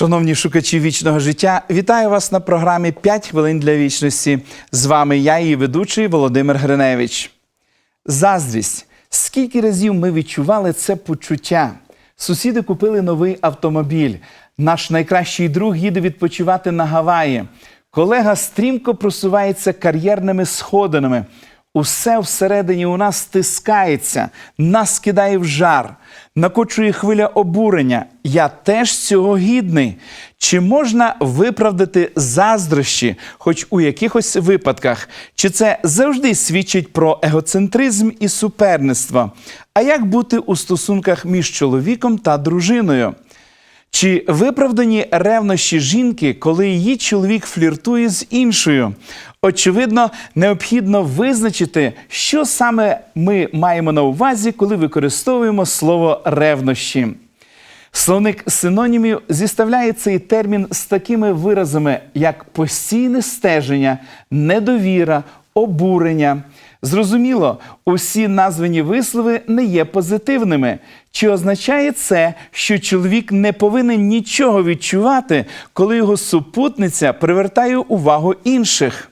Шановні шукачі вічного життя, вітаю вас на програмі «5 хвилин для вічності. З вами я, її ведучий Володимир Гриневич. Заздрість. Скільки разів ми відчували це почуття? Сусіди купили новий автомобіль. Наш найкращий друг їде відпочивати на Гаваї. Колега стрімко просувається кар'єрними сходинами. Усе всередині у нас стискається, нас кидає в жар, накочує хвиля обурення. Я теж цього гідний. Чи можна виправдати заздрощі, хоч у якихось випадках? Чи це завжди свідчить про егоцентризм і суперництво? А як бути у стосунках між чоловіком та дружиною? Чи виправдані ревнощі жінки, коли її чоловік фліртує з іншою? Очевидно, необхідно визначити, що саме ми маємо на увазі, коли використовуємо слово ревнощі. Словник синонімів зіставляє цей термін з такими виразами, як постійне стеження, недовіра, обурення. Зрозуміло, усі названі вислови не є позитивними. Чи означає це, що чоловік не повинен нічого відчувати, коли його супутниця привертає увагу інших?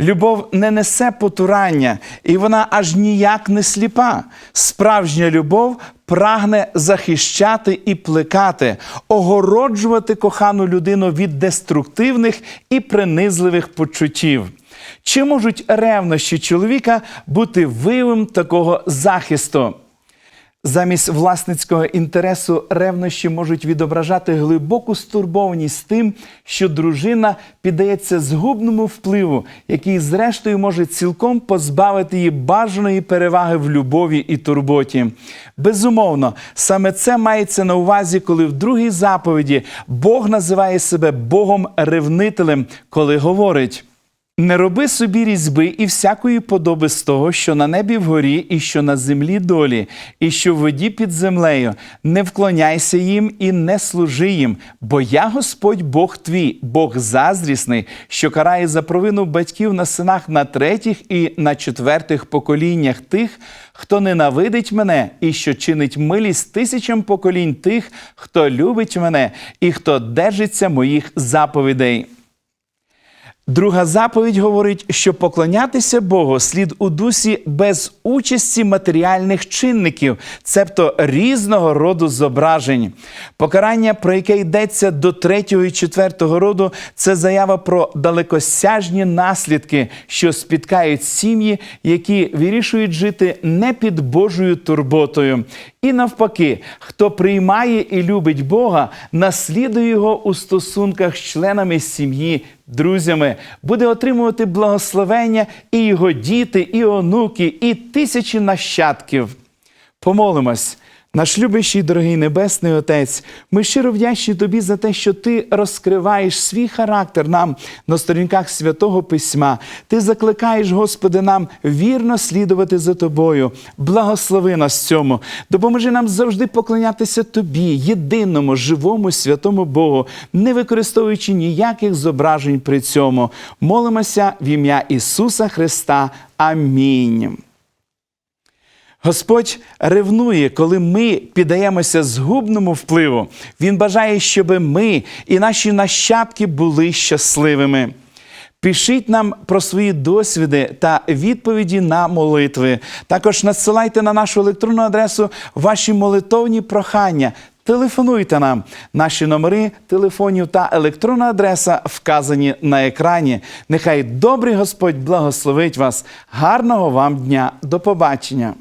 Любов не несе потурання, і вона аж ніяк не сліпа. Справжня любов прагне захищати і плекати, огороджувати кохану людину від деструктивних і принизливих почуттів. Чи можуть ревнощі чоловіка бути виявом такого захисту? Замість власницького інтересу ревнощі можуть відображати глибоку стурбованість тим, що дружина піддається згубному впливу, який, зрештою, може цілком позбавити її бажаної переваги в любові і турботі. Безумовно, саме це мається на увазі, коли в другій заповіді Бог називає себе Богом-ревнителем, коли говорить. Не роби собі різьби і всякої подоби з того, що на небі вгорі, і що на землі долі, і що в воді під землею. Не вклоняйся їм і не служи їм, бо я Господь Бог твій, Бог заздрісний, що карає за провину батьків на синах на третіх і на четвертих поколіннях тих, хто ненавидить мене, і що чинить милість тисячам поколінь тих, хто любить мене і хто держиться моїх заповідей. Друга заповідь говорить, що поклонятися Богу слід у дусі без участі матеріальних чинників, цебто різного роду зображень. Покарання, про яке йдеться до третього і четвертого роду, це заява про далекосяжні наслідки, що спіткають сім'ї, які вирішують жити не під Божою турботою. І навпаки, хто приймає і любить Бога, наслідує його у стосунках з членами сім'ї, друзями, буде отримувати благословення і його діти, і онуки, і тисячі нащадків. Помолимось. Наш любящий, дорогий Небесний Отець, ми щиро вдячні Тобі за те, що Ти розкриваєш свій характер нам на сторінках святого Письма. Ти закликаєш, Господи, нам вірно слідувати за Тобою. Благослови нас цьому. Допоможи нам завжди поклонятися Тобі, єдиному, живому, святому Богу, не використовуючи ніяких зображень при цьому. Молимося в ім'я Ісуса Христа. Амінь. Господь ревнує, коли ми піддаємося згубному впливу. Він бажає, щоб ми і наші нащадки були щасливими. Пишіть нам про свої досвіди та відповіді на молитви. Також надсилайте на нашу електронну адресу ваші молитовні прохання. Телефонуйте нам. Наші номери телефонів та електронна адреса вказані на екрані. Нехай добрий Господь благословить вас. Гарного вам дня. До побачення.